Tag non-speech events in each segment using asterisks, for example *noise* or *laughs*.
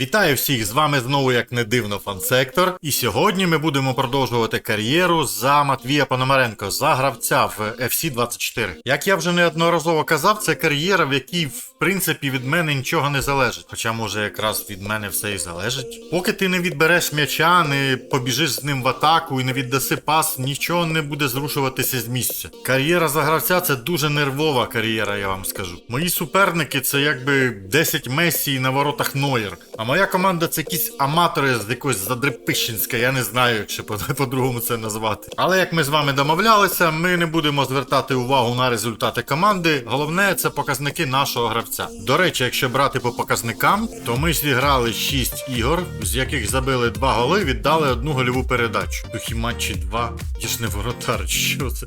Вітаю всіх! З вами знову, як не дивно, фансектор. І сьогодні ми будемо продовжувати кар'єру за Матвія Пономаренко, за гравця в FC 24. Як я вже неодноразово казав, це кар'єра, в якій в принципі від мене нічого не залежить. Хоча може якраз від мене все і залежить. Поки ти не відбереш м'яча, не побіжиш з ним в атаку і не віддаси пас, нічого не буде зрушуватися з місця. Кар'єра за гравця це дуже нервова кар'єра, я вам скажу. Мої суперники це якби 10 Мессі на воротах Нойер. А моя команда це якісь аматори з якоїсь Задрипищенська, я не знаю, чи по- *laughs* по-другому це назвати. Але як ми з вами домовлялися, ми не будемо звертати увагу на результати команди. Головне це показники нашого гравця. До речі, якщо брати по показникам, то ми зіграли 6 ігор, з яких забили 2 голи, віддали одну гольову передачу. Духі матчі 2. Я ж не воротар, *laughs* що це?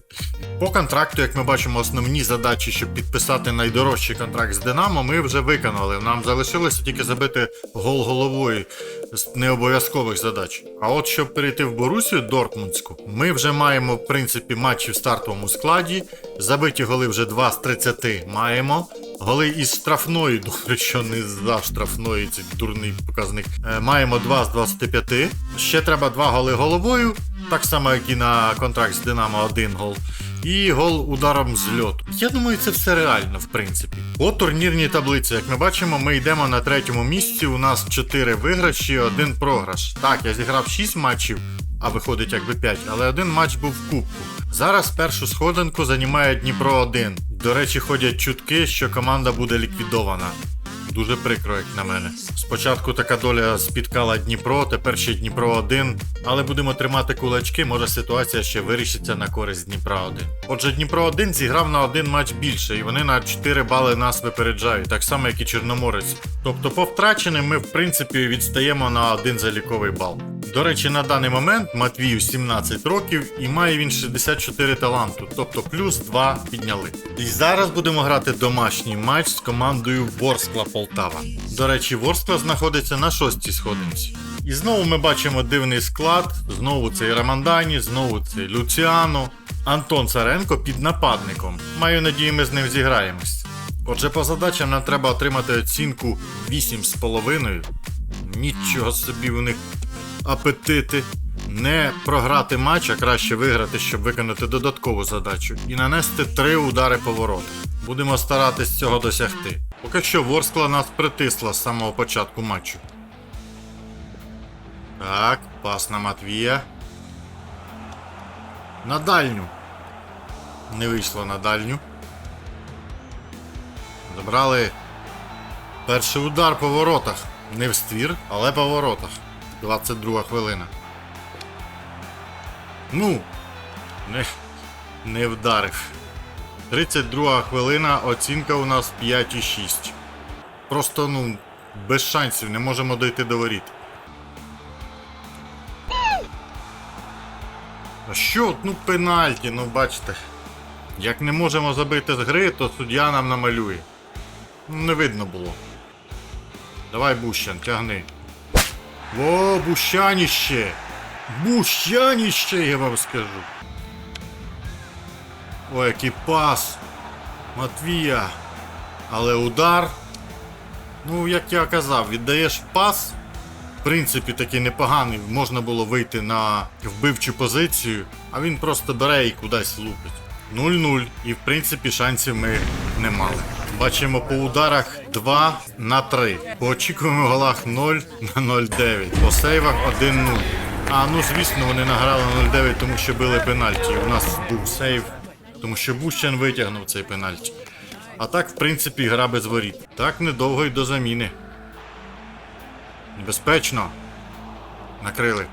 По контракту, як ми бачимо, основні задачі, щоб підписати найдорожчий контракт з Динамо, ми вже виконали. Нам залишилося тільки забити гол головою з необов'язкових задач. А от щоб перейти в Борусію Дортмундську, ми вже маємо в принципі матчі в стартовому складі. Забиті голи вже 2 з 30 маємо. Голи із штрафної, *laughs* добре, що не за штрафної, це дурний показник. Е, маємо 2 з 25. Ще треба 2 голи головою, так само, як і на контракт з Динамо, один гол. І гол ударом з льоту. Я думаю, це все реально, в принципі. По турнірній таблиці, як ми бачимо, ми йдемо на третьому місці. У нас 4 виграші, один програш. Так, я зіграв 6 матчів, а виходить якби 5, але один матч був в кубку. Зараз першу сходинку займає Дніпро 1. До речі, ходять чутки, що команда буде ліквідована. Дуже прикро, як на мене. Спочатку така доля спіткала Дніпро, тепер ще Дніпро 1. Але будемо тримати кулачки, може ситуація ще вирішиться на користь Дніпра 1. Отже, Дніпро 1 зіграв на один матч більше, і вони на 4 бали нас випереджають, так само як і Чорноморець. Тобто, по втраченим ми в принципі відстаємо на один заліковий бал. До речі, на даний момент Матвію 17 років і має він 64 таланту, тобто плюс 2 підняли. І зараз будемо грати домашній матч з командою Ворскла Полтава. До речі, Ворскла знаходиться на шостій сходинці. І знову ми бачимо дивний склад. Знову цей Рамандані, знову цей Люціано. Антон Царенко під нападником. Маю надію, ми з ним зіграємось. Отже, по задачам нам треба отримати оцінку 8,5. Нічого собі у них апетити. Не програти матч, а краще виграти, щоб виконати додаткову задачу. І нанести три удари по. Будемо старатись цього досягти. Поки що Ворскла нас притисла з самого початку матчу. Так, пас на Матвія. На дальню. Не вийшло на дальню. Забрали перший удар по воротах. Не в ствір, але по воротах. 22 хвилина. Ну, не, не вдарив. 32 хвилина, оцінка у нас 5,6. Просто, ну, без шансів, не можемо дойти до воріт. А що? Ну, пенальті, ну бачите. Як не можемо забити з гри, то суддя нам намалює. Ну, не видно було. Давай, Бущан, тягни. О, бущаніще! Бущаніще, я вам скажу. О, який пас. Матвія. Але удар. Ну, як я казав, віддаєш пас. В принципі, такий непоганий. Можна було вийти на вбивчу позицію, а він просто бере і кудись лупить. 0-0. І в принципі шансів ми не мали. Бачимо по ударах 2 на 3. По очікуваних голах 0 на 0,9. По сейвах 1-0. А, ну звісно, вони награли 0-9, тому що били пенальті. У нас був сейв, тому що Бущан витягнув цей пенальті. А так, в принципі, гра без воріт. Так недовго й до заміни. Небезпечно. Накрили.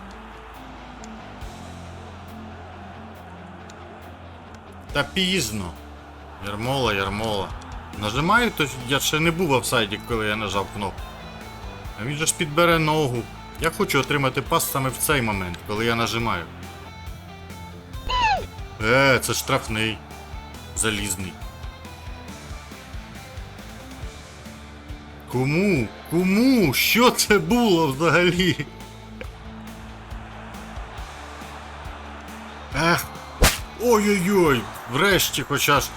Та пізно. Ярмола, ярмола. Нажимаю, то я ще не був в офсайді, коли я нажав кнопку. А він же ж підбере ногу. Я хочу отримати пас саме в цей момент, коли я нажимаю. Е, це штрафний. Залізний. Кому? Кому? Що це було взагалі? Ех. Ой-ой-ой! Врешті хоча ж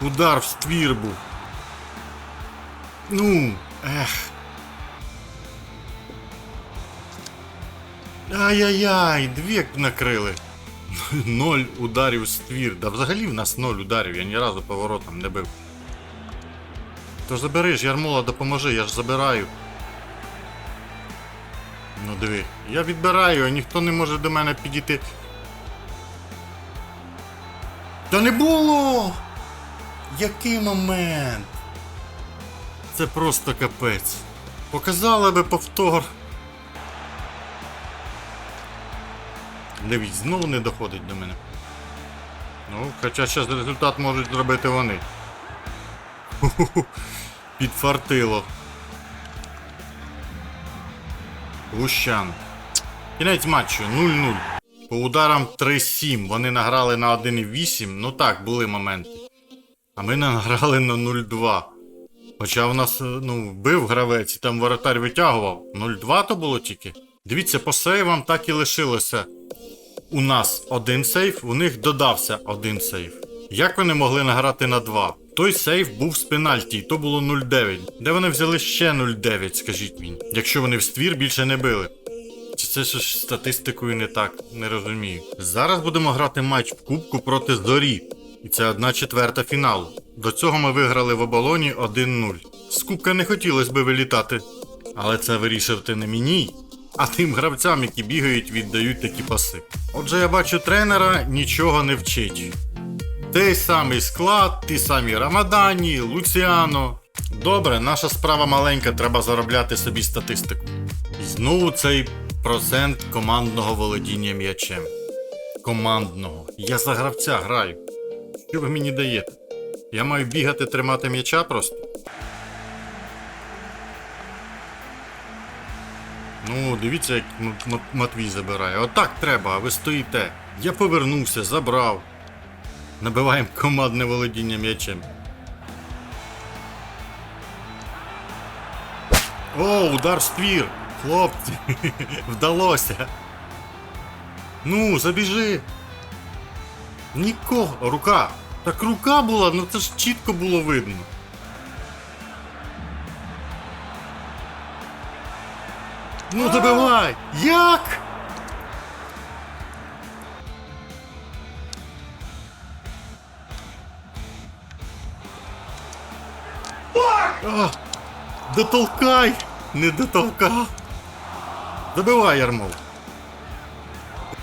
удар в ствір був. Ну, ех. Ай-яй-яй, дві накрили. *laughs* Ноль ударів ствір. Да взагалі в нас ноль ударів, я ні разу поворотом не бив. То забери ж, Ярмола, допоможи, я ж забираю. Ну диви, я відбираю, а ніхто не може до мене підійти. Та не було! Який момент? Це просто капець. Показали би повтор. Дивіться, знову не доходить до мене. Ну, хоча зараз результат можуть зробити вони. Підфартило. Гущан. Кінець матчу 0-0. По ударам 3-7. Вони награли на 1-8. Ну так, були моменти. А ми награли на 0-2. Хоча в нас, ну, бив гравець і там воротар витягував. 0-2 то було тільки. Дивіться, по сейвам так і лишилося. У нас один сейф, у них додався один сейф. Як вони могли награти на 2? Той сейф був з пенальті, і то було 0-9. Де вони взяли ще 0-9, скажіть мені, якщо вони в ствір більше не били. Чи це ж статистикою не так? Не розумію. Зараз будемо грати матч в Кубку проти Зорі. І це одна четверта фіналу. До цього ми виграли в оболоні 1-0. З Кубка не хотілося би вилітати. Але це вирішувати не мені, а тим гравцям, які бігають, віддають такі паси. Отже, я бачу тренера нічого не вчить. Той самий склад, ті самі Рамадані, Луціано. Добре, наша справа маленька, треба заробляти собі статистику. Знову цей процент командного володіння м'ячем. Командного. Я за гравця граю. Що ви мені даєте? Я маю бігати тримати м'яча просто. Ну, дивіться, як Матвій забирає. Отак треба, а ви стоїте. Я повернувся, забрав. Набиваємо командне володіння м'ячем. О, удар в ствір! Хлопці! *laughs* Вдалося! Ну, забіжи! Нікого! Рука! Так рука була, ну це ж чітко було видно. Ну забивай! Як? А, дотолкай! Не дотолкав! Забивай, Ярмол!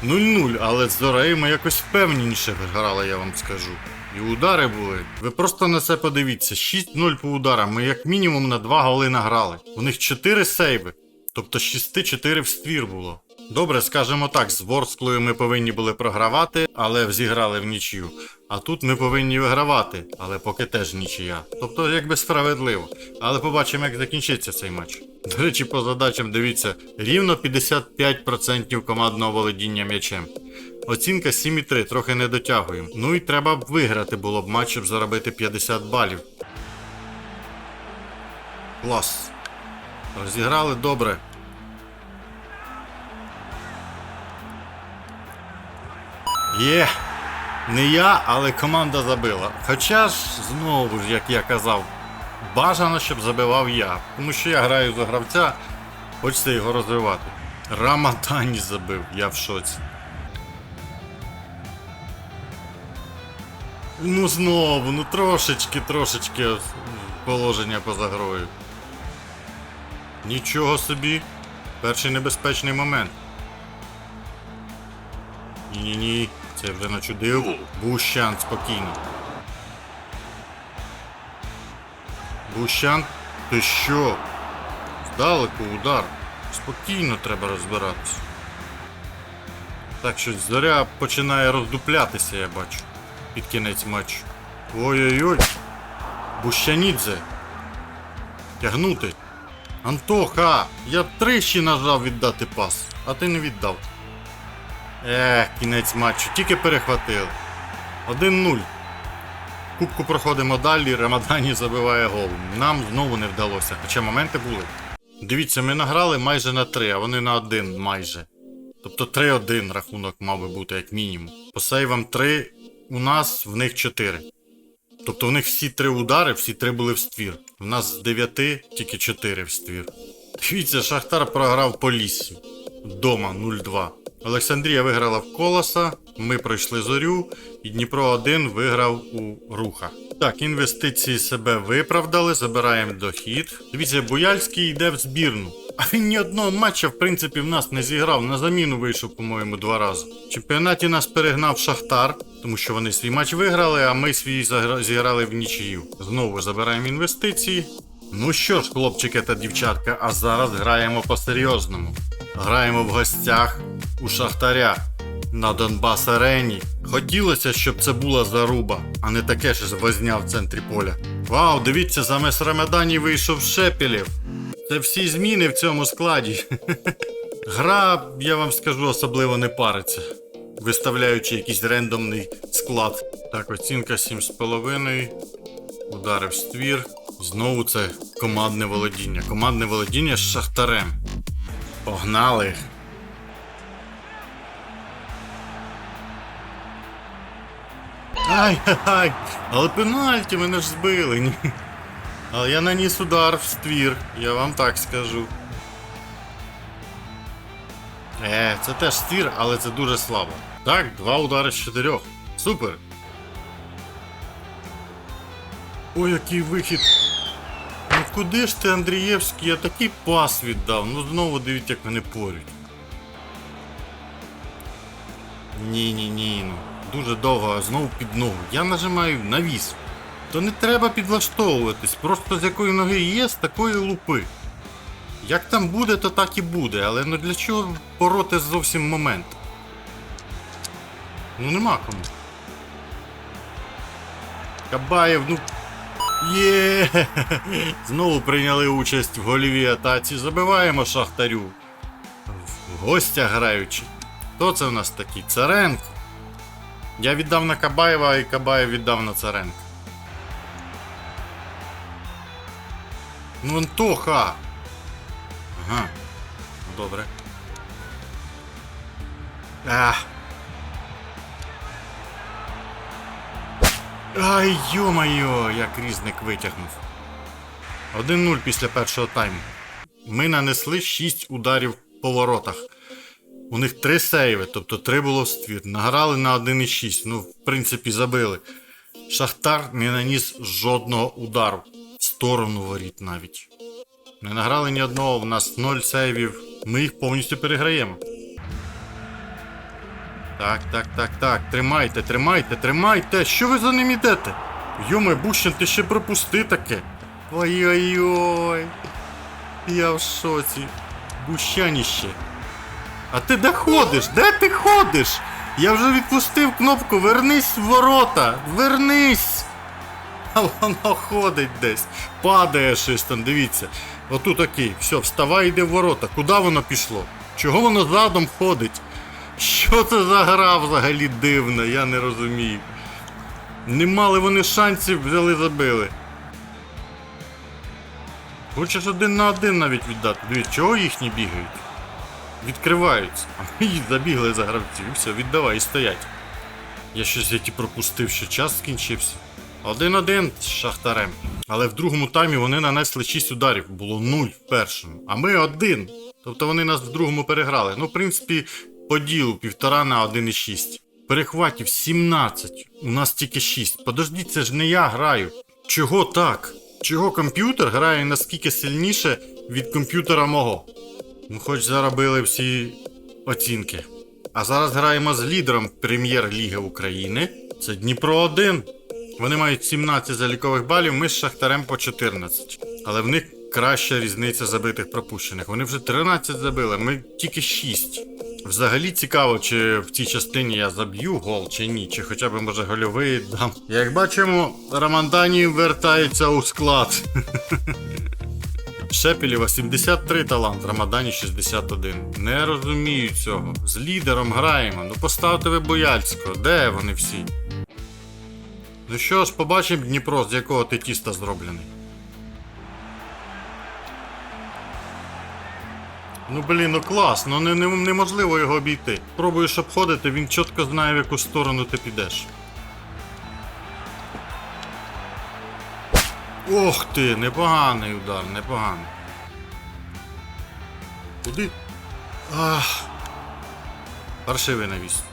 0-0, але з Зорею ми якось впевненіше виграли, я вам скажу. І удари були. Ви просто на це подивіться. 6-0 по ударам. Ми як мінімум на 2 голи награли. У них 4 сейви. Тобто 6-4 в ствір було. Добре, скажемо так, з Ворсклою ми повинні були програвати, але зіграли в нічию. А тут ми повинні вигравати, але поки теж нічия. Тобто, якби справедливо. Але побачимо, як закінчиться цей матч. До речі, по задачам дивіться, рівно 55% командного володіння м'ячем. Оцінка 7,3, трохи не дотягуємо. Ну і треба б виграти було б матч, щоб заробити 50 балів. Клас. Розіграли добре. Є. Не я, але команда забила. Хоча ж, знову ж, як я казав, бажано, щоб забивав я. Тому що я граю за гравця, хочеться його розвивати. Рамадані забив, я в шоці. Ну знову, ну трошечки, трошечки положення поза грою. Нічого собі. Перший небезпечний момент. Ні-ні-ні, це вже начудив. Бущан, спокійно. Бущан, ти що? Здалеку удар. Спокійно треба розбиратися. Так, щось зоря починає роздуплятися, я бачу. Під кінець матчу. Ой-ой-ой. Бущанідзе. Тягнути. Антоха! Я тричі нажав віддати пас, а ти не віддав. Ех, кінець матчу, тільки перехватили. 1-0. Кубку проходимо далі, Рамадані забиває гол. Нам знову не вдалося, хоча моменти були. Дивіться, ми награли майже на 3, а вони на 1 майже. Тобто 3-1 рахунок мав би бути як мінімум. По сейвам 3 у нас, в них 4. Тобто в них всі три удари, всі три були в ствір. В нас з 9 тільки 4 в ствір. Дивіться, Шахтар програв по лісі. дома 0-2. Олександрія виграла в Колоса, ми пройшли зорю, і Дніпро 1 виграв у Руха. Так, інвестиції себе виправдали, забираємо дохід. Дивіться, Буяльський йде в збірну. А він ні одного матча, в принципі, в нас не зіграв. На заміну вийшов, по-моєму, два рази. В чемпіонаті нас перегнав Шахтар, тому що вони свій матч виграли, а ми свій зіграли в нічию. Знову забираємо інвестиції. Ну що ж, хлопчики та дівчатка, а зараз граємо по-серйозному. Граємо в гостях у Шахтаря на Донбас Арені. Хотілося, щоб це була заруба, а не таке ж возня в центрі поля. Вау, дивіться, замість Рамадані вийшов Шепелєв. Це всі зміни в цьому складі. Гра, я вам скажу, особливо не париться, виставляючи якийсь рендомний склад. Так, оцінка 7,5. Удари в ствір. Знову це командне володіння. Командне володіння з Шахтарем. Погнали. Ай, ай, але пенальті мене ж збили. Але я наніс удар в ствір, я вам так скажу. Е, це теж ствір, але це дуже слабо. Так, два удари з чотирьох. Супер. Ой, який вихід. Ну куди ж ти, Андрієвський? Я такий пас віддав. Ну знову дивіться, як вони порють. Ні, ні, ні, ну. Дуже довго, а знову під ногу. Я нажимаю навіс. То не треба підлаштовуватись. Просто з якої ноги є, з такої лупи. Як там буде, то так і буде, але ну для чого пороти зовсім момент? Ну нема кому. Кабаєв, ну. Є. *laughs* Знову прийняли участь в голівій атаці. Забиваємо Шахтарю. В гостях граючи. Хто це в нас такий? Царенко. Я віддав на Кабаєва, і Кабаєв віддав на Царенка. Ну Антоха! Ага. Ну, Добре. Ах. Ай, йо-моє, як різник витягнув. 1-0 після першого тайму. Ми нанесли 6 ударів по воротах. У них 3 сейви, тобто 3 було в ствір. Награли на 1,6. Ну, в принципі, забили. Шахтар не наніс жодного удару. В сторону воріт навіть. Не награли ні одного, у нас 0 сейвів. Ми їх повністю переграємо. Так, так, так, так. Тримайте, тримайте, тримайте. Що ви за ним ідете? Йоме, Бущин, ти ще пропусти таке. Ой-ой-ой. Я в шоці. Бущаніще. А ти де ходиш? Де ти ходиш? Я вже відпустив кнопку Вернись в ворота! Вернись! *laughs* Воно ходить десь. Падає щось там, дивіться. Отут окей, все, вставай, йде в ворота. Куди воно пішло? Чого воно задом ходить? Що це за гра взагалі дивна, я не розумію. Не мали вони шансів, взяли забили. Хочеш один на один навіть віддати. Дивіться, чого їхні бігають? Відкриваються. А ми забігли за гравців. І все, віддавай і стоять. Я щось я ті пропустив, що час скінчився. Один-один з Шахтарем. Але в другому таймі вони нанесли 6 ударів, було 0 в першому. А ми один. Тобто вони нас в другому переграли. Ну, в принципі, по ділу півтора на 1,6. Перехватів 17. У нас тільки 6. Подождіть, це ж не я граю. Чого так? Чого комп'ютер грає наскільки сильніше від комп'ютера мого? Ну, хоч заробили всі оцінки. А зараз граємо з лідером Прем'єр-ліги України. Це Дніпро 1. Вони мають 17 залікових балів, ми з Шахтарем по 14. Але в них краща різниця забитих пропущених. Вони вже 13 забили, ми тільки 6. Взагалі цікаво, чи в цій частині я заб'ю гол чи ні, чи хоча б може гольовий дам. Як бачимо, Рамандані вертається у склад. *laughs* Шепелєва 73 талант, Рамадані 61. Не розумію цього. З лідером граємо. Ну поставте ви Бояльського. Де вони всі? Ну що ж, побачимо Дніпро, з якого ти тіста зроблений. Ну блін, ну клас, ну не, не, неможливо його обійти. Пробуєш обходити, він чітко знає, в яку сторону ти підеш. Ох ти, непоганий удар, непоганий. Куди? Ах. Паршивий навіс.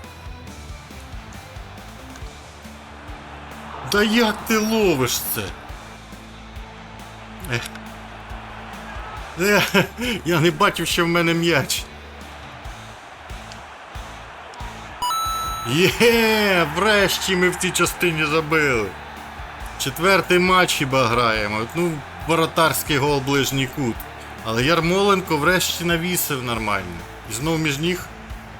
Да як ти ловиш це? Ех. Ех, я не бачив, що в мене м'яч. Є, врешті ми в цій частині забили. Четвертий матч хіба граємо. Ну, воротарський гол ближній кут. Але Ярмоленко врешті навісив нормально. І знов між ніг?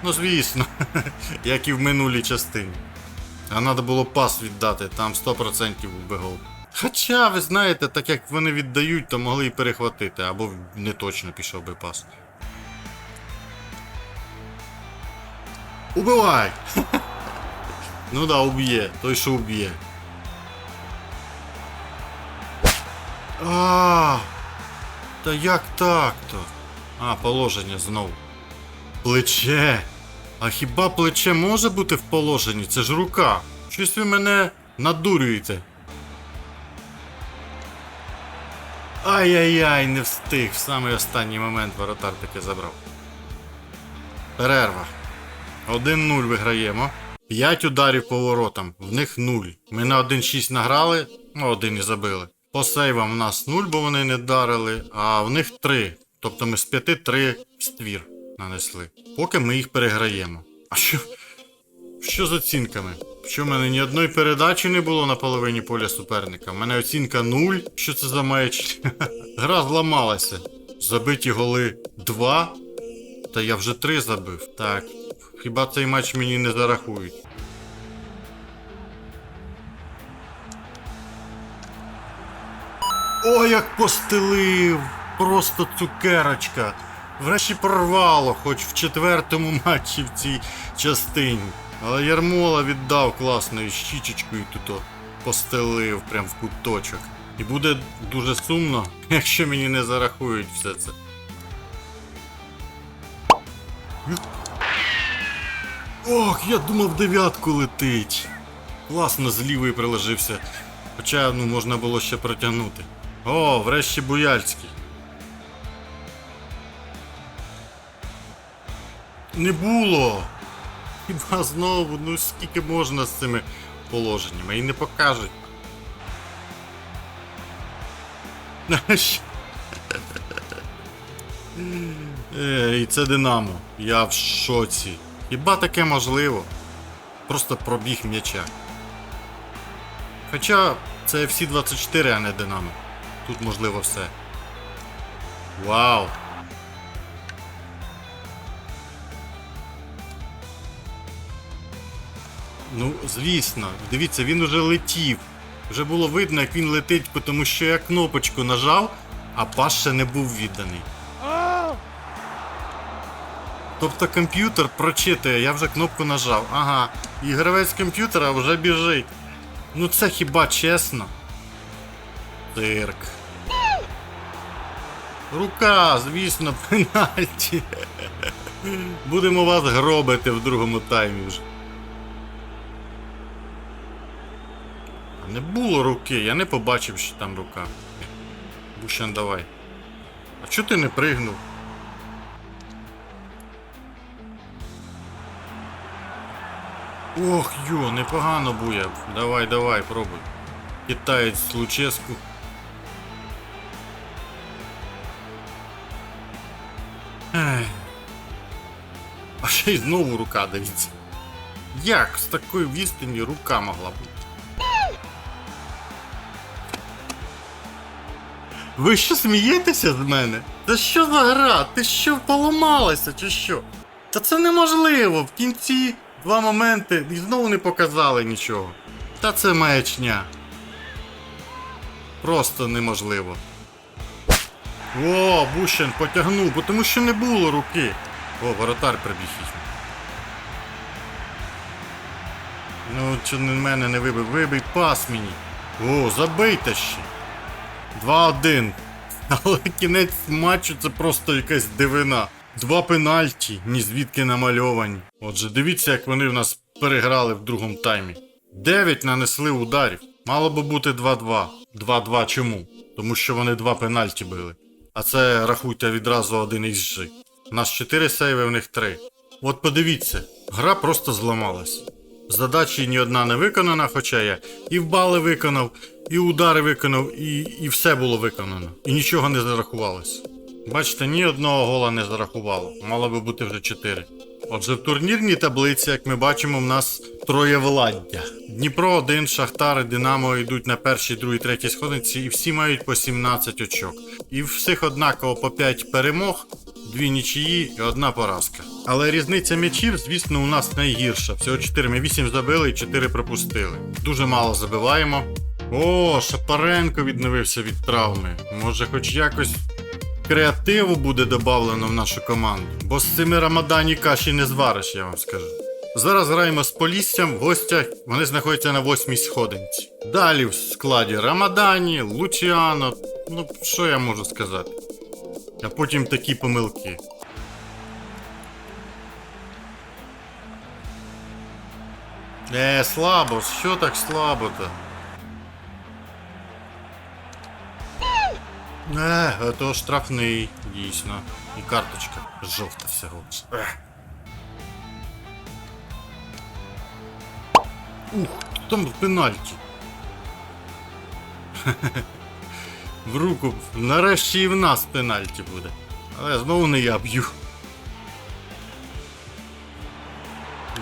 Ну звісно, *laughs* як і в минулій частині. А треба було пас віддати, там 100% був би гол. Хоча, ви знаєте, так як вони віддають, то могли і перехватити, або не точно пішов би пас. Убивай! *laughs* ну да, уб'є, той що уб'є. А, та як так-то? А, положення знову. Плече. А хіба плече може бути в положенні? Це ж рука. Щось ви мене надурюєте. Ай-яй-яй, не встиг. В самий останній момент воротар таки забрав. Перерва. 1-0 виграємо. 5 ударів по воротам. В них 0. Ми на 1-6 награли, ну один і забили. По сейвам в нас 0, бо вони не вдарили, а в них 3. Тобто ми з 5 3 в ствір нанесли. Поки ми їх переграємо. А що? Що з оцінками? Що в мене ні одної передачі не було на половині поля суперника. У мене оцінка 0. Що це за меч? *laughs* Гра зламалася. Забиті голи 2. Та я вже 3 забив. Так. Хіба цей матч мені не зарахують? О, як постелив! Просто цукерочка. Врешті прорвало, хоч в четвертому *laughs* матчі в цій частині. Але Ярмола віддав класною щічечкою тут постелив прям в куточок. І буде дуже сумно, *laughs* якщо мені не зарахують все це. Ох, я думав дев'ятку летить. Класно з лівої приложився. Хоча ну, можна було ще протягнути. О, врешті Буяльський. Не було. Хіба знову, ну скільки можна з цими положеннями і не покажуть. Е, І це Динамо. Я в шоці. Хіба таке можливо? Просто пробіг м'яча. Хоча це FC 24, а не Динамо. Тут можливо все. Вау! Ну, звісно, дивіться, він уже летів. Вже було видно, як він летить, тому що я кнопочку нажав, а пас ще не був відданий. Тобто комп'ютер прочитує, я вже кнопку нажав. Ага, і гравець комп'ютера вже біжить. Ну це хіба чесно? Цирк. Рука, звісно, *laughs* пенальті. Будемо вас гробити в другому таймі вже. Не було руки, я не побачив, що там рука. Бущан, давай. А чого ти не пригнув? Ох, йо, непогано буяв. Давай, давай, пробуй. Китаєць Луческу. А ще й знову рука, дивіться. Як з такої відстані рука могла бути? Ви що смієтеся з мене? Та що за гра? Ти що поламалася чи що? Та це неможливо. В кінці два моменти і знову не показали нічого. Та це маячня. Просто неможливо. О, Бущен потягнув, бо тому що не було руки. О, воротар прибіг. Ну, чи не мене не вибив? Вибий пас мені. О, забийте ще. 2-1. *laughs* Але кінець матчу це просто якась дивина. Два пенальті, ні звідки намальовані. Отже, дивіться, як вони в нас переграли в другому таймі. 9 нанесли ударів. Мало би бути 2-2. 2-2 чому? Тому що вони два пенальті били. А це рахуйте відразу один із G. У нас 4 сейви, в них 3. От подивіться, гра просто зламалась. Задачі ні одна не виконана, хоча я і в бали виконав, і удари виконав, і, і все було виконано. І нічого не зарахувалось. Бачите, ні одного гола не зарахувало. Мало би бути вже 4. Отже, в турнірній таблиці, як ми бачимо, в нас троє владдя. Дніпро 1, Шахтар і Динамо йдуть на першій, другій, третій сходинці, і всі мають по 17 очок. І всіх однаково по 5 перемог, дві нічиї і одна поразка. Але різниця м'ячів, звісно, у нас найгірша. Всього 4. Ми 8 забили і 4 пропустили. Дуже мало забиваємо. О, Шапаренко відновився від травми. Може, хоч якось креативу буде додавлено в нашу команду. Бо з цими рамадані каші не звариш, я вам скажу. Зараз граємо з Поліссям в гостях, вони знаходяться на восьмій сходинці. Далі в складі Рамадані, Лучіано. Ну, що я можу сказати? А потім такі помилки. Е, слабо, що так слабо-то? Е, то штрафний, дійсно. І карточка жовта всього. Ех. Ух, там пенальті. *laughs* В руку. Нарешті і в нас пенальті буде. Але знову не я б'ю.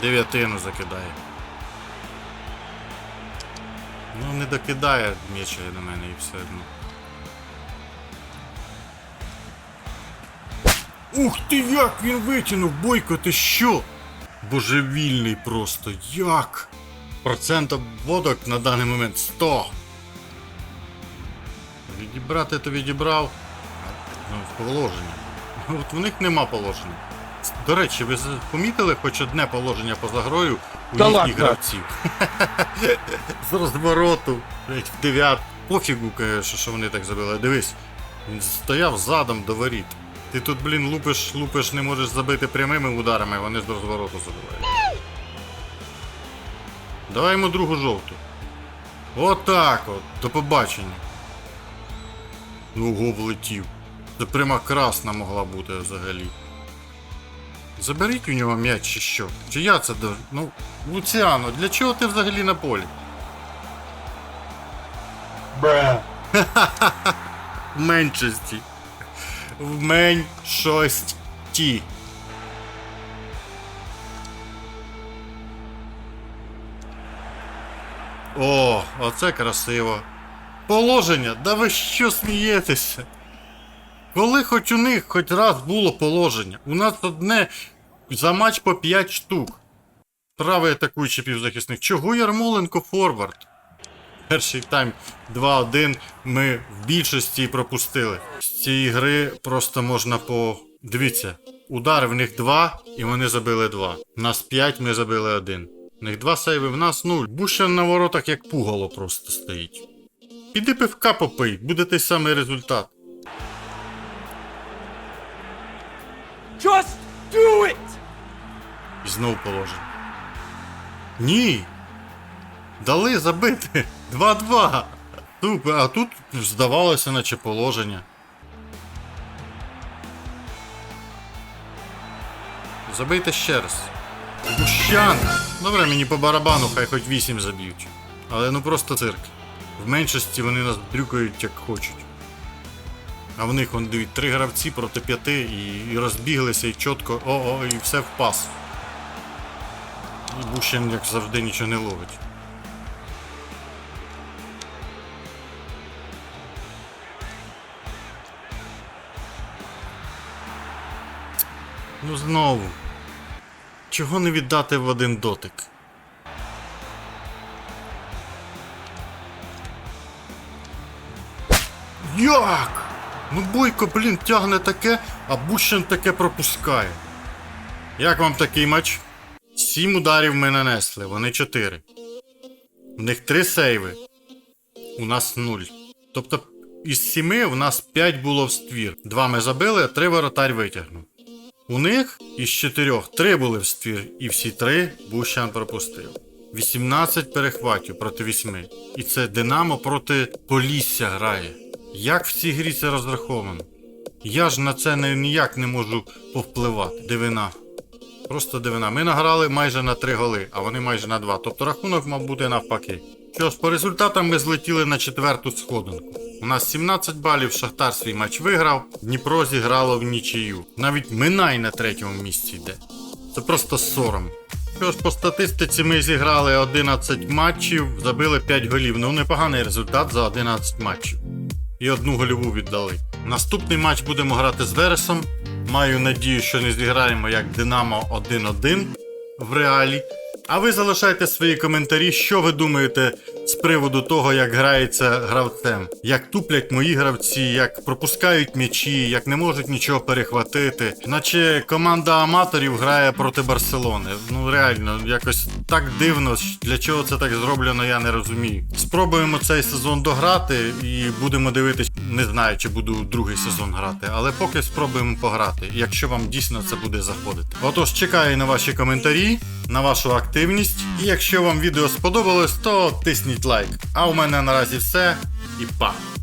Дев'ятину закидає. Ну, не докидає м'яча до мене і все одно. Ух ти, як він витягнув, бойко, ти що? Божевільний просто, як? Процент обводок на даний момент 100. Відібрати то відібрав. Ну, в положення. От в них нема положення. До речі, ви помітили хоч одне положення поза грою у Та їхніх ладно. гравців? З розвороту, в дев'ят. Пофігу, що вони так забили. Дивись, він стояв задом до воріт. Ти тут, блін, лупиш, лупиш, не можеш забити прямими ударами, вони з розвороту забивають. Давай йому другу жовту. Отак от, до побачення. Ого, влетів. Це пряма красна могла бути взагалі. Заберіть у нього м'яч чи що? Чи я це до. Ну, Луціано, для чого ти взагалі на полі? Бра. В меншості. В меншості. О, оце красиво. Положення, да ви що смієтеся? Коли хоч у них хоч раз було положення? У нас одне за матч по 5 штук. Правий атакуючий півзахисник. Чого Ярмоленко форвард? Перший тайм 2-1 ми в більшості пропустили. З цієї гри просто можна по. Дивіться, удари в них 2 і вони забили 2. Нас 5, ми забили 1. В них 2 сейви, в нас 0. Бущан на воротах як пугало просто стоїть. Піди пивка попий, буде той самий результат. Just do it! І знов положення. Ні. Дали забити. 2-2. Супер, а тут здавалося, наче положення. Забийте ще раз. Бущан! Добре, мені по барабану, хай хоч 8 заб'ють. Але ну просто цирк. В меншості вони нас дрюкають як хочуть. А в них вон дивіть, три гравці проти п'яти і, і розбіглися, і чітко, о-о, і все в пас. І Бущин, як завжди, нічого не ловить. Ну знову. Чого не віддати в один дотик? Як? Ну Бойко, блін, тягне таке, а Бущин таке пропускає. Як вам такий матч? Сім ударів ми нанесли, вони чотири. У них три сейви. У нас нуль. Тобто із сіми у нас 5 було в ствір. Два ми забили, а три воротар витягнув. У них із чотирьох три були в ствір, і всі три Бущан пропустив. 18 перехватів проти 8. І це Динамо проти Полісся грає. Як в цій грі це розраховано? Я ж на це ніяк не можу повпливати. Дивина. Просто дивина. Ми награли майже на 3 голи, а вони майже на 2. Тобто рахунок мав бути навпаки. Що ж, по результатам ми злетіли на четверту сходинку. У нас 17 балів, Шахтар свій матч виграв, Дніпро зіграло в нічию. Навіть Минай на третьому місці йде. Це просто сором. Що ж, по статистиці ми зіграли 11 матчів, забили 5 голів. Ну, непоганий результат за 11 матчів. І одну гольову віддали. Наступний матч будемо грати з Вересом. Маю надію, що не зіграємо як Динамо 1-1 в реалі. А ви залишайте свої коментарі, що ви думаєте з приводу того, як грається гравцем, як туплять мої гравці, як пропускають м'ячі, як не можуть нічого перехватити. Наче команда аматорів грає проти Барселони. Ну реально, якось так дивно. Для чого це так зроблено, я не розумію. Спробуємо цей сезон дограти і будемо дивитись. Не знаю, чи буду другий сезон грати, але поки спробуємо пограти, якщо вам дійсно це буде заходити. Отож, чекаю на ваші коментарі, на вашу активність. І якщо вам відео сподобалось, то тисніть лайк. А у мене наразі все і па!